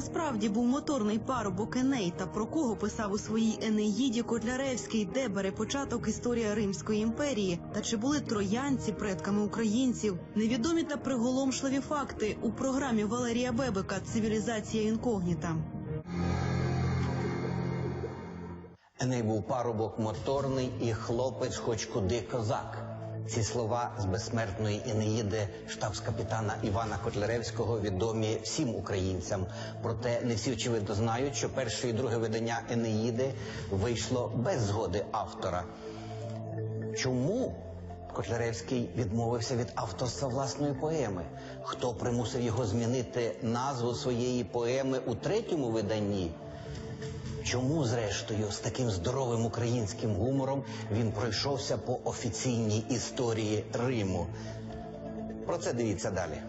насправді був моторний парубок Еней та про кого писав у своїй Енеїді Котляревський, де бере початок історія Римської імперії, та чи були троянці предками українців? Невідомі та приголомшливі факти у програмі Валерія Бебека Цивілізація інкогніта. Еней був парубок моторний і хлопець, хоч куди козак. Ці слова з безсмертної Енеїди штабс-капітана Івана Котляревського відомі всім українцям. Проте не всі очевидно знають, що перше і друге видання Енеїди вийшло без згоди автора. Чому Котляревський відмовився від авторства власної поеми? Хто примусив його змінити назву своєї поеми у третьому виданні? Чому, зрештою, з таким здоровим українським гумором він пройшовся по офіційній історії Риму? Про це дивіться далі.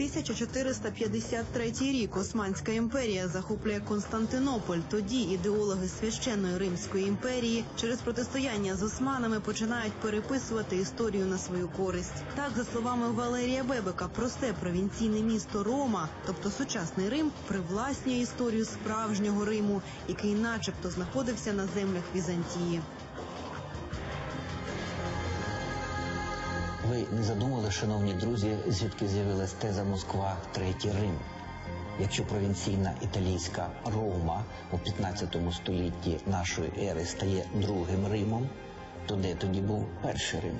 1453 рік Османська імперія захоплює Константинополь. Тоді ідеологи священної Римської імперії через протистояння з османами починають переписувати історію на свою користь. Так, за словами Валерія Бебека, просте провінційне місто Рома, тобто сучасний Рим, привласнює історію справжнього Риму, який, начебто, знаходився на землях Візантії. Не задумали, шановні друзі, звідки з'явилась теза Москва, третій Рим? Якщо провінційна італійська Рома у 15 столітті нашої ери стає другим Римом, то де тоді був перший Рим?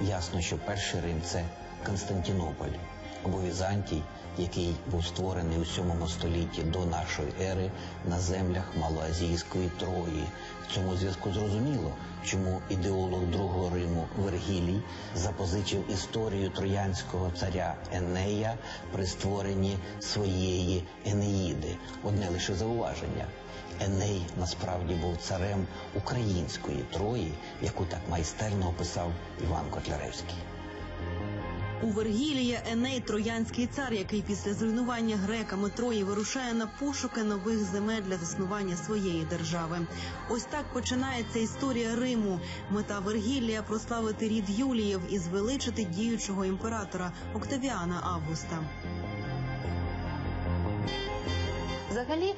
Ясно, що перший Рим це Константинополь або Візантій, який був створений у 7 столітті до нашої ери на землях Малоазійської Трої. В цьому зв'язку зрозуміло, чому ідеолог другого Риму Вергілій запозичив історію троянського царя Енея при створенні своєї Енеїди. Одне лише зауваження. Еней насправді був царем української Трої, яку так майстерно описав Іван Котляревський. У Вергілія Еней троянський цар, який після зруйнування греками Трої вирушає на пошуки нових земель для заснування своєї держави. Ось так починається історія Риму. Мета Вергілія прославити рід Юліїв і звеличити діючого імператора Октавіана Августа. Взагалі,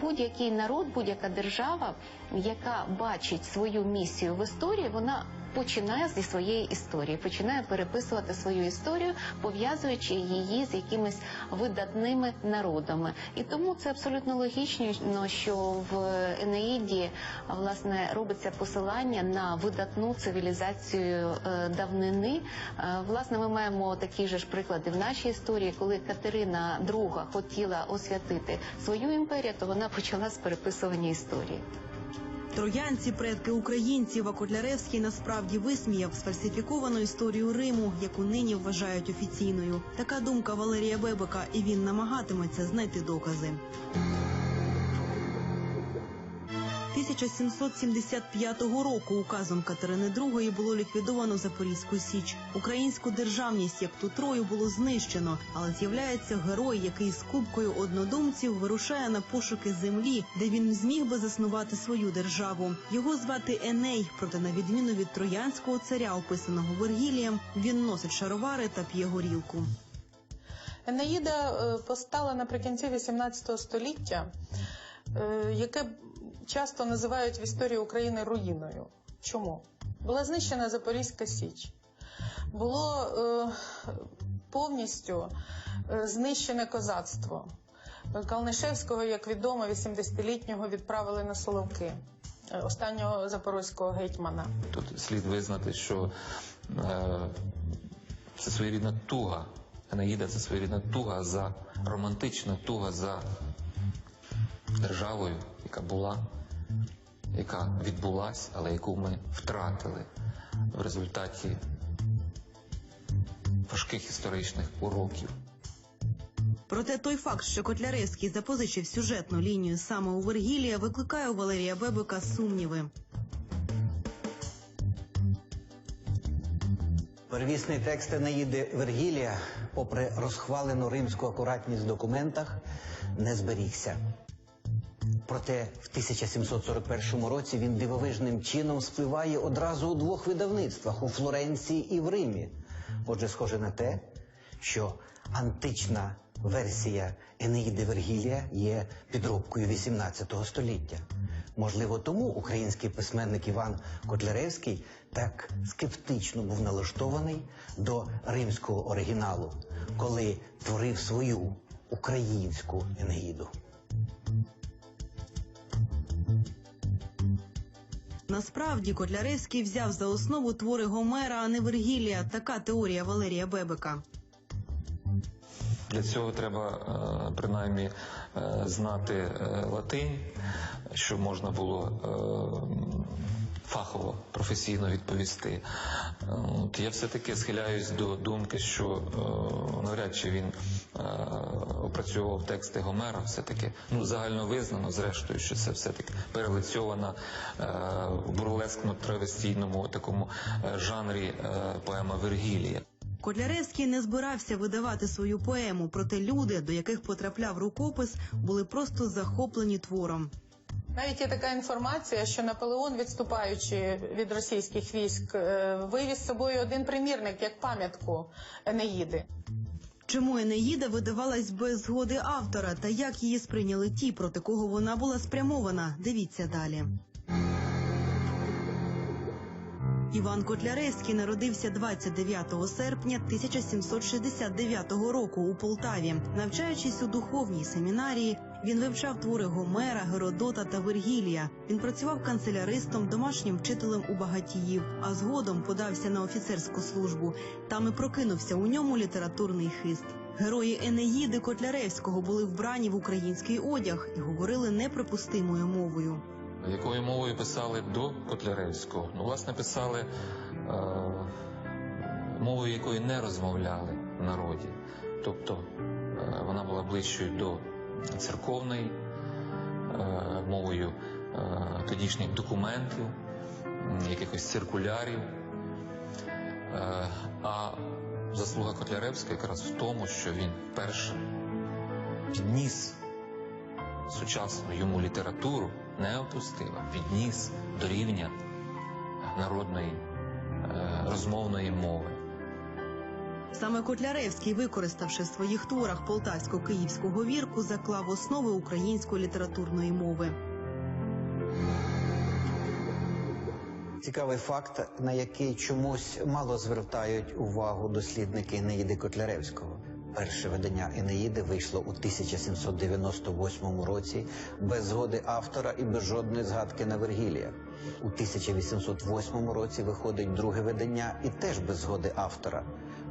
будь-який народ, будь-яка держава, яка бачить свою місію в історії, вона починає зі своєї історії, починає переписувати свою історію, пов'язуючи її з якимись видатними народами. І тому це абсолютно логічно, що в Енеїді власне робиться посилання на видатну цивілізацію е, давнини. Е, Власне, ми маємо такі ж приклади в нашій історії, коли Катерина II хотіла освятити свою імперію, то вона почала з переписування історії. Троянці, предки українців, а Котляревський насправді висміяв сфальсифіковану історію Риму, яку нині вважають офіційною. Така думка Валерія Бебека, і він намагатиметься знайти докази. 1775 року указом Катерини II було ліквідовано Запорізьку Січ. Українську державність, як ту трою, було знищено, але з'являється герой, який з кубкою однодумців вирушає на пошуки землі, де він зміг би заснувати свою державу. Його звати Еней, проте на відміну від троянського царя, описаного Вергілієм, він носить шаровари та п'є горілку. Енеїда е, постала наприкінці XVIII століття, е, яке часто називають в історії України руїною. Чому? Була знищена Запорізька Січ. Було е, повністю е, знищене козацтво. Калнишевського, як відомо, 80-літнього відправили на Соловки, е, останнього запорозького гетьмана. Тут слід визнати, що е, це своєрідна туга. Енеїда це своєрідна туга за романтична туга за державою, яка була, яка відбулась, але яку ми втратили в результаті важких історичних уроків. Проте той факт, що Котляревський запозичив сюжетну лінію саме у Вергілія, викликає у Валерія Бебека сумніви. Первісний текст Енеїди Вергілія, попри розхвалену римську акуратність в документах, не зберігся. Проте в 1741 році він дивовижним чином спливає одразу у двох видавництвах у Флоренції і в Римі. Отже, схоже на те, що антична Версія Енеїди Вергілія є підробкою 18 століття. Можливо, тому український письменник Іван Котляревський так скептично був налаштований до римського оригіналу, коли творив свою українську Енеїду. Насправді Котляревський взяв за основу твори Гомера, а не Вергілія. Така теорія Валерія Бебека. Для цього треба е, принаймні е, знати е, латинь, щоб можна було фахово, професійно відповісти. От, я все-таки схиляюсь до думки, що е, навряд чи він е, опрацьовував тексти Гомера, все-таки ну, загально визнано, зрештою, що це все-таки перелицьована е, в бурлескно-травестійному такому е, жанрі поема Вергілія. Котляревський не збирався видавати свою поему, проте люди, до яких потрапляв рукопис, були просто захоплені твором. Навіть є така інформація, що Наполеон, відступаючи від російських військ, е, вивіз з собою один примірник як пам'ятку Енеїди. Чому Енеїда видавалась без згоди автора та як її сприйняли ті, проти кого вона була спрямована? Дивіться далі. Іван Котляревський народився 29 серпня 1769 року у Полтаві. Навчаючись у духовній семінарії, він вивчав твори Гомера, Геродота та Вергілія. Він працював канцеляристом, домашнім вчителем у багатіїв, а згодом подався на офіцерську службу. Там і прокинувся у ньому літературний хист. Герої Енеїди Котляревського були вбрані в український одяг і говорили неприпустимою мовою. Якою мовою писали до Котляревського? Ну, власне, писали е, мовою, якою не розмовляли в народі. Тобто е, вона була ближчою до церковної, е, мовою тодішніх документів, якихось циркулярів. А заслуга Котляревського якраз в тому, що він вперше підніс сучасну йому літературу не опустив, а підніс до рівня народної е, розмовної мови. Саме Котляревський, використавши в своїх творах полтавсько-київську говірку, заклав основи української літературної мови. Цікавий факт, на який чомусь мало звертають увагу дослідники Енеїди Котляревського. Перше видання Енеїди вийшло у 1798 році без згоди автора і без жодної згадки на Вергілія. У 1808 році виходить друге видання і теж без згоди автора.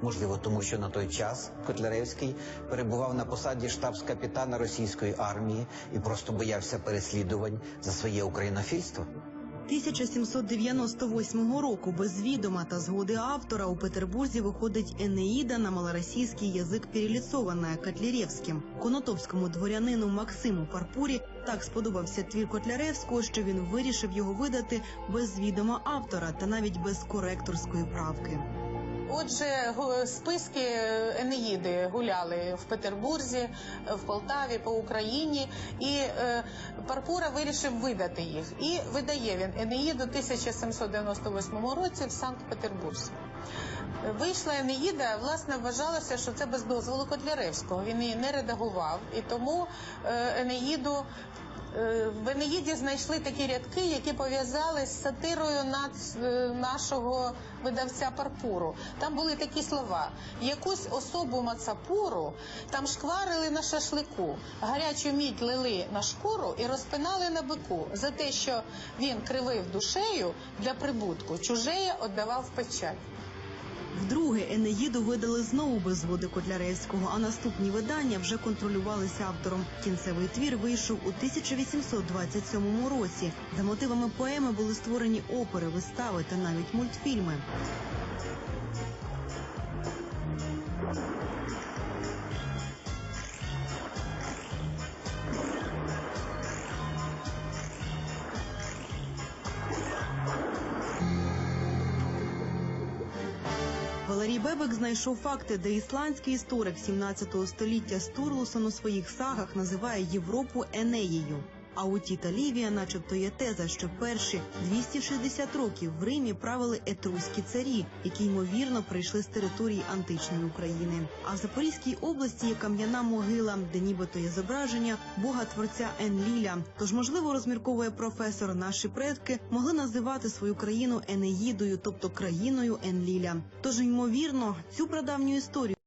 Можливо, тому що на той час Котляревський перебував на посаді штабс-капітана російської армії і просто боявся переслідувань за своє українофільство. 1798 року без відома та згоди автора у Петербурзі виходить Енеїда на малоросійський язик переліцована Котляревським. Конотопському дворянину Максиму Парпурі так сподобався твір Котляревського, що він вирішив його видати без відома автора та навіть без коректорської правки. Отже, списки Енеїди гуляли в Петербурзі, в Полтаві, по Україні, і е, Парпура вирішив видати їх. І видає він Енеїду 1798 році в Санкт-Петербурзі. Вийшла Енеїда, власне, вважалося, що це без дозволу Котляревського. Він її не редагував, і тому е, Енеїду В Енеїді знайшли такі рядки, які пов'язали з сатирою над е, нашого видавця Парпуру. Там були такі слова: якусь особу Мацапуру там шкварили на шашлику, гарячу мідь лили на шкуру і розпинали на бику за те, що він кривив душею для прибутку, чужеє віддавав в печаль. Вдруге Енеїду видали знову без згоди Котляревського, а наступні видання вже контролювалися автором. Кінцевий твір вийшов у 1827 році. За мотивами поеми були створені опери, вистави та навіть мультфільми. Валерій Бебек знайшов факти, де ісландський історик 17 століття Стурлусон у своїх сагах називає Європу Енеєю. А у Тіта Лівія, начебто, є теза, що перші 260 років в Римі правили етруські царі, які ймовірно прийшли з території античної України. А в Запорізькій області є кам'яна могила, де нібито є зображення бога творця Енліля. Тож, можливо, розмірковує професор, наші предки могли називати свою країну Енеїдою, тобто країною Енліля. Тож, ймовірно, цю прадавню історію.